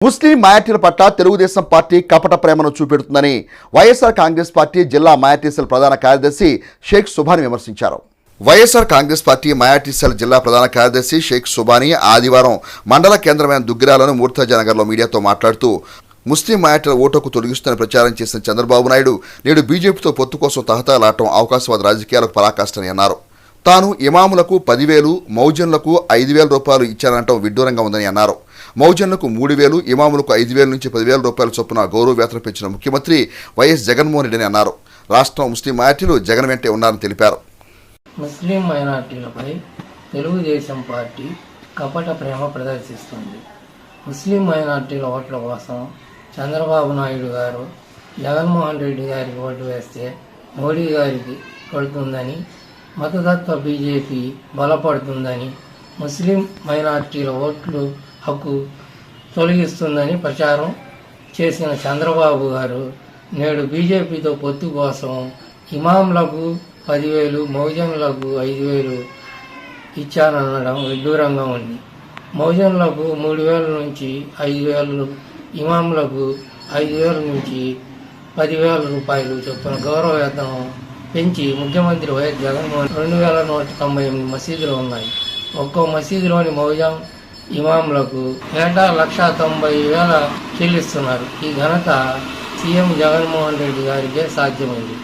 ముస్లిం మైనార్టీల పట్ల తెలుగుదేశం పార్టీ కపట ప్రేమను చూపెడుతుందని వైఎస్ఆర్ కాంగ్రెస్ పార్టీ జిల్లా మైనార్టీ సెల్ ప్రధాన కార్యదర్శి షేక్ సుభాని విమర్శించారు. వైఎస్ఆర్ కాంగ్రెస్ పార్టీ మైనార్టీ జిల్లా ప్రధాన కార్యదర్శి షేక్ సుబానీ ఆదివారం మండల కేంద్రమైన దుగ్గిరాలను మూర్తజనగర్లో మీడియాతో మాట్లాడుతూ ముస్లిం మైనార్టీల ఓటుకు తొలగిస్తున్న ప్రచారం చేసిన చంద్రబాబు నాయుడు నేడు బీజేపీతో పొత్తు కోసం తహతలాటం అవకాశవాద రాజకీయాలకు పరాకాష్టని అన్నారు. తాను ఇమాములకు పదివేలు మౌజన్లకు ఐదు వేల రూపాయలు ఇచ్చానంటం విడ్డూరంగా ఉందని అన్నారు. మౌజన్లకు మూడు వేలు ఇమాములకు ఐదు వేల నుంచి పదివేల రూపాయల చొప్పున గౌరవ వేతనం పెంచిన ముఖ్యమంత్రి వైఎస్ జగన్మోహన్ రెడ్డి అని అన్నారు. రాష్ట్రం ముస్లిం మైనార్టీలు జగన్ వెంటే ఉన్నారని తెలిపారు. ముస్లిం మైనార్టీలపై తెలుగుదేశం పార్టీ కపట ప్రేమ ప్రదర్శిస్తుంది. ముస్లిం మైనార్టీల ఓట్ల కోసం చంద్రబాబు నాయుడు గారు జగన్మోహన్ రెడ్డి గారికి ఓటు వేస్తే మోడీ గారికి పడుతుందని మతతత్వ బీజేపీ బలపడుతుందని ముస్లిం మైనార్టీల ఓట్లు హక్కు తొలగిస్తుందని ప్రచారం చేసిన చంద్రబాబు గారు నేడు బీజేపీతో పొత్తు కోసం ఇమాంలకు పదివేలు మౌజన్లకు ఐదు వేలు ఇచ్చాననడం విడ్డూరంగా ఉంది. మౌజన్లకు మూడు వేల నుంచి ఐదు వేలు ఇమాంలకు ఐదు వేల నుంచి పదివేల రూపాయలు చొప్పున గౌరవ వేతనం పెంచి ముఖ్యమంత్రి వైఎస్ జగన్మోహన్ రెండు వేల నూట తొంభై ఎనిమిది మసీదులు ఉన్నాయి. ఒక్కో మసీదులోని మౌజం ఇమాంలకు ఏటా లక్ష తొంభై వేల చెల్లిస్తున్నారు. ఈ ఘనత సీఎం జగన్మోహన్ రెడ్డి గారికే సాధ్యమైంది.